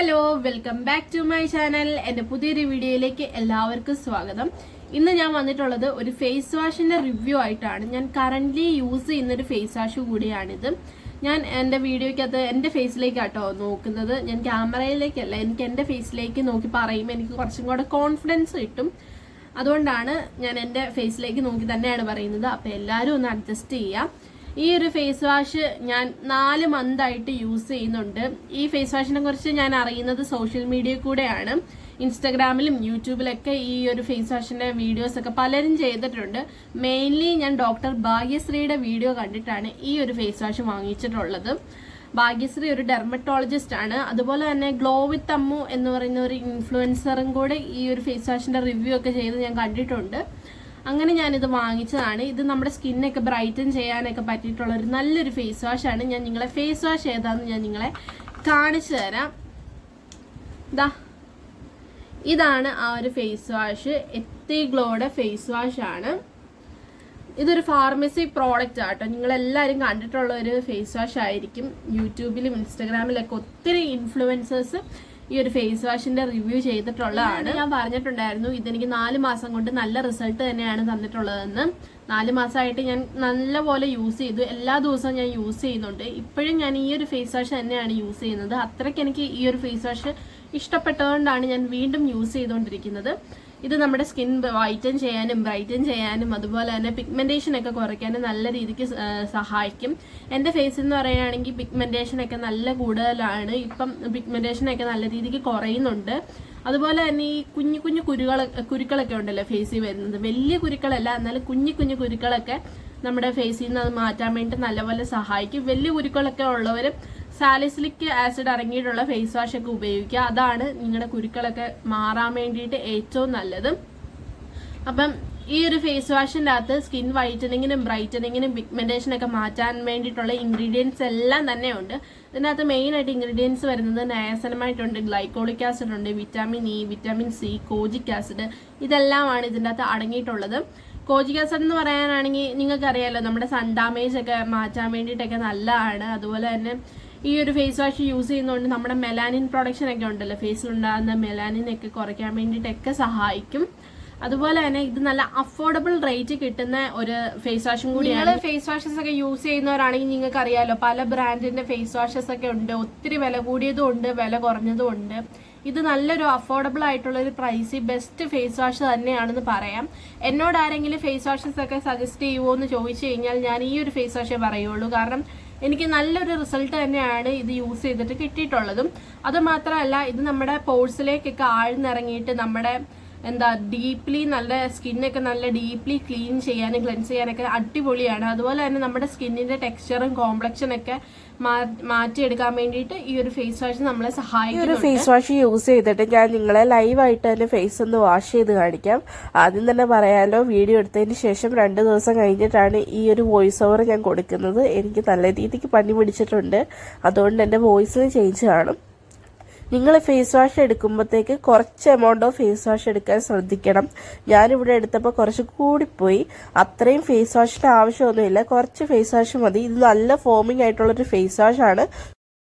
Hello welcome back to my channel. എന്റെ പുതിയൊരു വീഡിയോയിലേക്ക് എല്ലാവർക്കും സ്വാഗതം. ഇന്ന് ഞാൻ വന്നിട്ടുള്ളത് ഒരു ഫേസ് വാഷിന്റെ റിവ്യൂ ആയിട്ടാണ്. ഞാൻ കറന്റ്ലി യൂസ് ചെയ്യുന്ന ഒരു ഫേസ് വാഷ് കൂടിയാണിത്. ഞാൻ എന്റെ വീഡിയോയ്ക്കകത്ത് എന്റെ ഫേസിലേക്കാട്ടോ നോക്കുന്നത്. ഞാൻ ക്യാമറയിലേക്കല്ല എനിക്ക് എന്റെ ഫേസിലേക്ക് നോക്കി പറയുമ്പോൾ എനിക്ക് കുറച്ചും കൂടെ കോൺഫിഡൻസ് കിട്ടും. അതുകൊണ്ടാണ് ഞാൻ എന്റെ ഫേസിലേക്ക് നോക്കി തന്നെയാണ് പറയുന്നത്. അപ്പോൾ എല്ലാവരും ഒന്ന് അഡ്ജസ്റ്റ് ചെയ്യുക. ഈ ഒരു ഫേസ് വാഷ് ഞാൻ നാല് മന്തായിട്ട് യൂസ് ചെയ്യുന്നുണ്ട്. ഈ ഫേസ് വാഷിനെ കുറിച്ച് ഞാൻ അറിയുന്നത് സോഷ്യൽ മീഡിയ കൂടെയാണ്. ഇൻസ്റ്റഗ്രാമിലും യൂട്യൂബിലൊക്കെ ഈ ഒരു ഫേസ് വാഷിന്റെ വീഡിയോസ് ഒക്കെ പലരും ചെയ്തിട്ടുണ്ട്. മെയിൻലി ഞാൻ ഡോക്ടർ ഭാഗ്യശ്രീയുടെ വീഡിയോ കണ്ടിട്ടാണ് ഈ ഒരു ഫേസ് വാഷ് വാങ്ങിച്ചിട്ടുള്ളത്. ഭാഗ്യശ്രീ ഒരു ഡെർമറ്റോളജിസ്റ്റ് ആണ്. അതുപോലെ തന്നെ ഗ്ലോ വിത്ത് അമ്മു എന്ന് പറയുന്ന ഒരു ഇൻഫ്ലുവൻസറും കൂടെ ഈ ഒരു ഫേസ് വാഷിന്റെ റിവ്യൂ ഒക്കെ ചെയ്ത് ഞാൻ കണ്ടിട്ടുണ്ട്. അങ്ങനെ ഞാനിത് വാങ്ങിച്ചതാണ്. ഇത് നമ്മുടെ സ്കിന്നൊക്കെ ബ്രൈറ്റൻ ചെയ്യാനൊക്കെ പറ്റിയിട്ടുള്ള ഒരു നല്ലൊരു ഫേസ് വാഷ് ആണ്. ഞാൻ നിങ്ങളെ ഫേസ് വാഷ് ഏതാന്ന് ഞാൻ നിങ്ങളെ കാണിച്ചു തരാം. ദാ ഇതാണ് ആ ഒരു ഫേസ് വാഷ്. എത്തി ഗ്ലോയുടെ ഫേസ് വാഷ് ആണ്. ഇതൊരു ഫാർമസി പ്രോഡക്റ്റ് ആട്ടോ. നിങ്ങൾ എല്ലാവരും കണ്ടിട്ടുള്ള ഒരു ഫേസ് വാഷ് ആയിരിക്കും. യൂട്യൂബിലും ഇൻസ്റ്റാഗ്രാമിലൊക്കെ ഒത്തിരി ഇൻഫ്ലുവൻസേഴ്സ് ഈ ഒരു ഫേസ് വാഷിന്റെ റിവ്യൂ ചെയ്തിട്ടുള്ളതാണ്. ഞാൻ പറഞ്ഞിട്ടുണ്ടായിരുന്നു ഇതെനിക്ക് നാല് മാസം കൊണ്ട് നല്ല റിസൾട്ട് തന്നെയാണ് തന്നിട്ടുള്ളതെന്ന്. നാല് മാസമായിട്ട് ഞാൻ നല്ലപോലെ യൂസ് ചെയ്തു. എല്ലാ ദിവസവും ഞാൻ യൂസ് ചെയ്യുന്നുണ്ട്. ഇപ്പോഴും ഞാൻ ഈ ഒരു ഫേസ് വാഷ് തന്നെയാണ് യൂസ് ചെയ്യുന്നത്. അത്രയ്ക്ക് എനിക്ക് ഈ ഒരു ഫേസ് വാഷ് ഇഷ്ടപ്പെട്ടതുകൊണ്ടാണ് ഞാൻ വീണ്ടും യൂസ് ചെയ്തുകൊണ്ടിരിക്കുന്നത്. ഇത് നമ്മുടെ സ്കിൻ വൈറ്റൻ ചെയ്യാനും ബ്രൈറ്റൻ ചെയ്യാനും അതുപോലെ തന്നെ പിഗ്മെന്റേഷൻ ഒക്കെ കുറയ്ക്കാനും നല്ല രീതിക്ക് സഹായിക്കും. എന്റെ ഫേസിൽ എന്ന് പറയുകയാണെങ്കിൽ പിഗ്മെന്റേഷൻ ഒക്കെ നല്ല കൂടുതലാണ്. ഇപ്പം പിഗ്മെന്റേഷൻ ഒക്കെ നല്ല രീതിക്ക് കുറയുന്നുണ്ട്. അതുപോലെ തന്നെ ഈ കുഞ്ഞു കുഞ്ഞു കുരുകൾ കുരുക്കളൊക്കെ ഉണ്ടല്ലോ ഫേസിൽ വരുന്നത്. വലിയ കുരുക്കളല്ല എന്നാലും കുഞ്ഞു കുഞ്ഞു കുരുക്കളൊക്കെ നമ്മുടെ ഫേസിൽ നിന്ന് അത് മാറ്റാൻ വേണ്ടി നല്ലപോലെ സഹായിക്കും. വലിയ കുരുക്കളൊക്കെ ഉള്ളവർ സാലിസിലിക് ആസിഡ് അടങ്ങിയിട്ടുള്ള ഫേസ് വാഷ് ഒക്കെ ഉപയോഗിക്കുക. അതാണ് നിങ്ങളുടെ കുരുക്കളൊക്കെ മാറാൻ വേണ്ടിയിട്ട് ഏറ്റവും നല്ലത്. അപ്പം ഈ ഒരു ഫേസ് വാഷിന്റെ അകത്ത് സ്കിൻ വൈറ്റനിങ്ങിനും ബ്രൈറ്റനിങ്ങിനും പിഗ്മെന്റേഷൻ ഒക്കെ മാറ്റാൻ വേണ്ടിയിട്ടുള്ള ഇൻഗ്രീഡിയൻസ് എല്ലാം തന്നെ ഉണ്ട്. ഇതിനകത്ത് മെയിനായിട്ട് ഇൻഗ്രീഡിയൻസ് വരുന്നത് നയാസനമായിട്ടുണ്ട് ഗ്ലൈക്കോളിക് ആസിഡ് ഉണ്ട് vitamin E vitamin C kojic acid ഇതെല്ലാമാണ് ഇതിന്റെ അകത്ത് അടങ്ങിയിട്ടുള്ളത്. കോജിക് ആസിഡ് എന്ന് പറയാനാണെങ്കിൽ നിങ്ങൾക്ക് അറിയാലോ നമ്മുടെ സൺ ഡാമേജ് ഒക്കെ മാറ്റാൻ വേണ്ടിയിട്ടൊക്കെ നല്ലതാണ്. അതുപോലെ തന്നെ ഈ ഒരു ഫേസ് വാഷ് യൂസ് ചെയ്യുന്നതുകൊണ്ട് നമ്മുടെ മെലാനിൻ പ്രൊഡക്ഷൻ ഒക്കെ ഉണ്ടല്ലോ. ഫേസിലുണ്ടാകുന്ന മെലാനിൻ ഒക്കെ കുറയ്ക്കാൻ വേണ്ടിയിട്ടൊക്കെ സഹായിക്കും. അതുപോലെ തന്നെ ഇത് നല്ല അഫോർഡബിൾ റേറ്റ് കിട്ടുന്ന ഒരു ഫേസ് വാഷും കൂടിയാണ്. ഫേസ് വാഷസ് ഒക്കെ യൂസ് ചെയ്യുന്നവരാണെങ്കിൽ നിങ്ങൾക്ക് അറിയാലോ പല ബ്രാൻഡിന്റെ ഫേസ് വാഷസ് ഒക്കെ ഉണ്ട്. ഒത്തിരി വില കൂടിയതും ഉണ്ട് വില കുറഞ്ഞതും ഉണ്ട്. ഇത് നല്ലൊരു അഫോർഡബിൾ ആയിട്ടുള്ള ഒരു പ്രൈസി ബെസ്റ്റ് ഫേസ് വാഷ് തന്നെയാണെന്ന് പറയാം. എന്നോട് ആരെങ്കിലും ഫേസ് വാഷസ് ഒക്കെ സജസ്റ്റ് ചെയ്യുമോ എന്ന് ചോദിച്ചു കഴിഞ്ഞാൽ ഞാൻ ഈ ഒരു ഫേസ് വാഷേ പറയുള്ളൂ. കാരണം എനിക്ക് നല്ലൊരു റിസൾട്ട് തന്നെയാണ് ഇത് യൂസ് ചെയ്തിട്ട് കിട്ടിയിട്ടുള്ളതും. അതുമാത്രമല്ല ഇത് നമ്മുടെ പോഴ്സിലേക്കൊക്കെ ആഴ്ന്നിറങ്ങിയിട്ട് നമ്മുടെ എന്താ ഡീപ്ലി നല്ല സ്കിന്നൊക്കെ നല്ല ഡീപ്ലി ക്ലീൻ ചെയ്യാനും ക്ലെൻസ് ചെയ്യാനൊക്കെ അടിപൊളിയാണ്. അതുപോലെ തന്നെ നമ്മുടെ സ്കിന്നിന്റെ ടെക്സ്ചറും കോംപ്ലക്ഷനൊക്കെ മാറ്റിയെടുക്കാൻ വേണ്ടിയിട്ട് ഈ ഒരു ഫേസ് വാഷ് നമ്മളെ സഹായിക്കും ഒരു ഫേസ് വാഷ് യൂസ് ചെയ്തിട്ട് ഞാൻ നിങ്ങളെ ലൈവായിട്ട് തന്നെ ഫേസ് ഒന്ന് വാഷ് ചെയ്ത് കാണിക്കാം. ആദ്യം തന്നെ പറയാലോ വീഡിയോ എടുത്തതിന് ശേഷം രണ്ട് ദിവസം കഴിഞ്ഞിട്ടാണ് ഈ ഒരു വോയിസ് ഓവർ ഞാൻ കൊടുക്കുന്നത്. എനിക്ക് നല്ല രീതിക്ക് പണി പിടിച്ചിട്ടുണ്ട്. അതുകൊണ്ട് എന്റെ വോയിസ് ചേഞ്ച് കാണും. നിങ്ങൾ ഫേസ് വാഷ് എടുക്കുമ്പോഴത്തേക്ക് കുറച്ച് എമൗണ്ട് ഓഫ് ഫേസ് വാഷ് എടുക്കാൻ ശ്രദ്ധിക്കണം. ഞാനിവിടെ എടുത്തപ്പോൾ കുറച്ച് കൂടിപ്പോയി അത്രയും ഫേസ് വാഷിന്റെ ആവശ്യമൊന്നുമില്ല. കുറച്ച് ഫേസ് വാഷ് മതി. ഇത് നല്ല ഫോമിംഗ് ആയിട്ടുള്ളൊരു ഫേസ് വാഷ് ആണ്.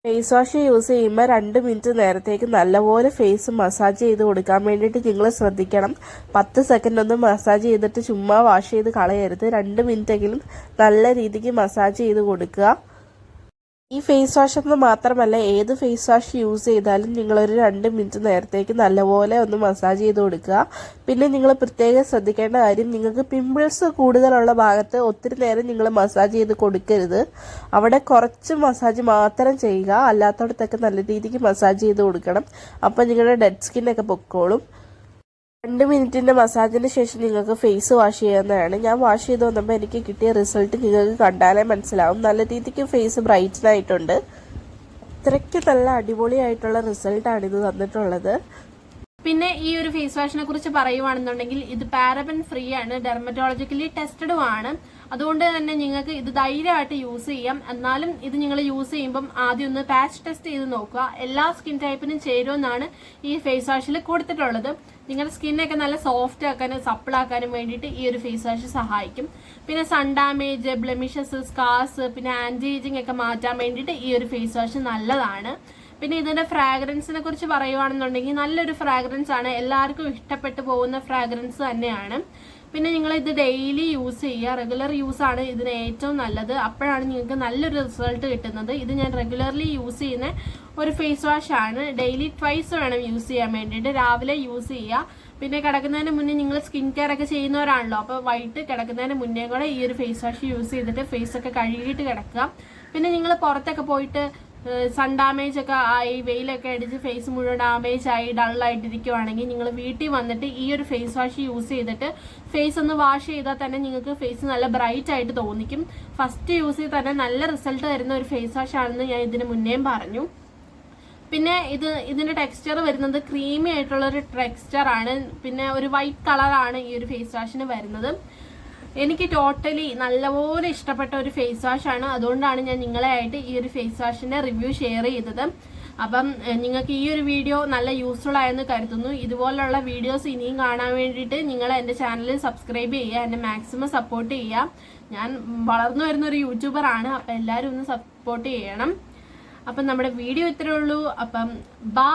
ഫേസ് വാഷ് യൂസ് ചെയ്യുമ്പോൾ രണ്ട് മിനിറ്റ് നേരത്തേക്ക് നല്ലപോലെ ഫേസ് മസാജ് ചെയ്ത് കൊടുക്കാൻ വേണ്ടിയിട്ട് നിങ്ങൾ ശ്രദ്ധിക്കണം. പത്ത് സെക്കൻഡ് ഒന്ന് മസാജ് ചെയ്തിട്ട് ചുമ്മാ വാഷ് ചെയ്ത് കളയരുത്. രണ്ട് മിനിറ്റെങ്കിലും നല്ല രീതിക്ക് മസാജ് ചെയ്ത് കൊടുക്കുക. ഈ ഫേസ് വാഷ് എന്ന് മാത്രമല്ല ഏത് ഫേസ് വാഷ് യൂസ് ചെയ്താലും നിങ്ങളൊരു രണ്ട് മിനിറ്റ് നേരത്തേക്ക് നല്ലപോലെ ഒന്ന് മസാജ് ചെയ്ത് കൊടുക്കുക. പിന്നെ നിങ്ങൾ പ്രത്യേകം ശ്രദ്ധിക്കേണ്ട കാര്യം നിങ്ങൾക്ക് പിമ്പിൾസ് കൂടുതലുള്ള ഭാഗത്ത് ഒത്തിരി നേരം നിങ്ങൾ മസാജ് ചെയ്ത് കൊടുക്കരുത്. അവിടെ കുറച്ച് മസാജ് മാത്രം ചെയ്യുക. അല്ലാത്തടത്തൊക്കെ നല്ല രീതിക്ക് മസാജ് ചെയ്ത് കൊടുക്കണം. അപ്പോൾ നിങ്ങളുടെ ഡെഡ് സ്കിന്നൊക്കെ പൊക്കോളും. രണ്ട് മിനിറ്റിന്റെ മസാജിന് ശേഷം നിങ്ങൾക്ക് ഫേസ് വാഷ് ചെയ്യുന്നതാണ് ഞാൻ വാഷ് ചെയ്ത് വന്നപ്പോൾ എനിക്ക് കിട്ടിയ റിസൾട്ട് നിങ്ങൾക്ക് കണ്ടാലേ മനസ്സിലാവും. നല്ല രീതിക്ക് ഫേസ് ബ്രൈറ്റൻ ആയിട്ടുണ്ട്. അത്രയ്ക്ക് നല്ല അടിപൊളിയായിട്ടുള്ള റിസൾട്ടാണ് ഇത് തന്നിട്ടുള്ളത്. പിന്നെ ഈ ഒരു ഫേസ് വാഷിനെ കുറിച്ച് പറയുവാണെന്നുണ്ടെങ്കിൽ ഇത് പാരബൻ ഫ്രീ ആണ്. ഡെർമറ്റോളജിക്കലി ടെസ്റ്റഡും ആണ്. അതുകൊണ്ട് തന്നെ നിങ്ങൾക്ക് ഇത് ധൈര്യമായിട്ട് യൂസ് ചെയ്യാം. എന്നാലും ഇത് നിങ്ങൾ യൂസ് ചെയ്യുമ്പം ആദ്യം ഒന്ന് പാച്ച് ടെസ്റ്റ് ചെയ്ത് നോക്കുക. എല്ലാ സ്കിൻ ടൈപ്പിനും ചേരുമെന്നാണ് ഈ ഫേസ് വാഷിൽ കൊടുത്തിട്ടുള്ളത്. നിങ്ങളുടെ സ്കിന്നൊക്കെ നല്ല സോഫ്റ്റ് ആക്കാനും സപ്പിൾ ആക്കാനും വേണ്ടിയിട്ട് ഈ ഒരു ഫേസ് വാഷ് സഹായിക്കും. പിന്നെ സൺ ഡാമേജ് ബ്ലെമിഷസ് സ്കാർസ് പിന്നെ ആന്റി ഏജിങ് ഒക്കെ മാറ്റാൻ വേണ്ടിയിട്ട് ഈ ഒരു ഫേസ് വാഷ് നല്ലതാണ്. പിന്നെ ഇതിന്റെ ഫ്രാഗ്രൻസിനെ കുറിച്ച് പറയുവാണെന്നുണ്ടെങ്കിൽ നല്ലൊരു ഫ്രാഗ്രൻസ് ആണ്. എല്ലാവർക്കും ഇഷ്ടപ്പെട്ടു പോകുന്ന ഫ്രാഗ്രൻസ് തന്നെയാണ്. പിന്നെ നിങ്ങൾ ഇത് ഡെയിലി യൂസ് ചെയ്യുക. റെഗുലർ യൂസ് ആണ് ഇതിന് ഏറ്റവും നല്ലത്. അപ്പോഴാണ് നിങ്ങൾക്ക് നല്ലൊരു റിസൾട്ട് കിട്ടുന്നത്. ഇത് ഞാൻ റെഗുലർലി യൂസ് ചെയ്യുന്ന ഒരു ഫേസ് വാഷ് ആണ്. ഡെയിലി ട്വൈസ് വേണം യൂസ് ചെയ്യാൻ വേണ്ടിയിട്ട്. രാവിലെ യൂസ് ചെയ്യുക. പിന്നെ കിടക്കുന്നതിന് മുന്നേ നിങ്ങൾ സ്കിൻ കെയർ ഒക്കെ ചെയ്യുന്നവരാണല്ലോ. അപ്പോൾ വൈകിട്ട് കിടക്കുന്നതിന് മുന്നേ കൂടെ ഈ ഒരു ഫേസ് വാഷ് യൂസ് ചെയ്തിട്ട് ഫേസ് ഒക്കെ കഴുകിയിട്ട് കിടക്കുക. പിന്നെ നിങ്ങൾ പുറത്തൊക്കെ പോയിട്ട് സൺ ഡാമേജ് ഒക്കെ ആയി വെയിലൊക്കെ അടിച്ച് ഫേസ് മുഴുവൻ ഡാമേജ് ആയി ഡള്ളായിട്ടിരിക്കുവാണെങ്കിൽ നിങ്ങൾ വീട്ടിൽ വന്നിട്ട് ഈ ഒരു ഫേസ് വാഷ് യൂസ് ചെയ്തിട്ട് ഫേസ് ഒന്ന് വാഷ് ചെയ്താൽ തന്നെ നിങ്ങൾക്ക് ഫേസ് നല്ല ബ്രൈറ്റ് ആയിട്ട് തോന്നിക്കും. ഫസ്റ്റ് യൂസ് ചെയ്ത് തന്നെ നല്ല റിസൾട്ട് തരുന്ന ഒരു ഫേസ് വാഷ് ആണെന്ന് ഞാൻ ഇതിന് മുന്നേയും പറഞ്ഞു. പിന്നെ ഇത് ഇതിന്റെ ടെക്സ്ചർ വരുന്നത് ക്രീമി ആയിട്ടുള്ള ഒരു ടെക്സ്ചർ ആണ്. പിന്നെ ഒരു വൈറ്റ് കളറാണ് ഈ ഒരു ഫേസ് വാഷിന് വരുന്നത്. എനിക്ക് ടോട്ടലി നല്ലപോലെ ഇഷ്ടപ്പെട്ട ഒരു ഫേസ് വാഷ് ആണ്. അതുകൊണ്ടാണ് ഞാൻ നിങ്ങളെയായിട്ട് ഈ ഒരു ഫേസ് വാഷിന്റെ റിവ്യൂ ഷെയർ ചെയ്തത്. അപ്പം നിങ്ങൾക്ക് ഈ ഒരു വീഡിയോ നല്ല യൂസ്ഫുൾ ആയെന്ന് കരുതുന്നു. ഇതുപോലുള്ള വീഡിയോസ് ഇനിയും കാണാൻ വേണ്ടിയിട്ട് നിങ്ങൾ എന്റെ ചാനൽ സബ്സ്ക്രൈബ് ചെയ്യുക എന്നെ മാക്സിമം സപ്പോർട്ട് ചെയ്യുക. ഞാൻ വളർന്നു വരുന്ന ഒരു യൂട്യൂബർ ആണ്. അപ്പം എല്ലാവരും ഒന്ന് സപ്പോർട്ട് ചെയ്യണം. അപ്പം നമ്മുടെ വീഡിയോ ഇത്രേ ഉള്ളൂ. അപ്പം ബാ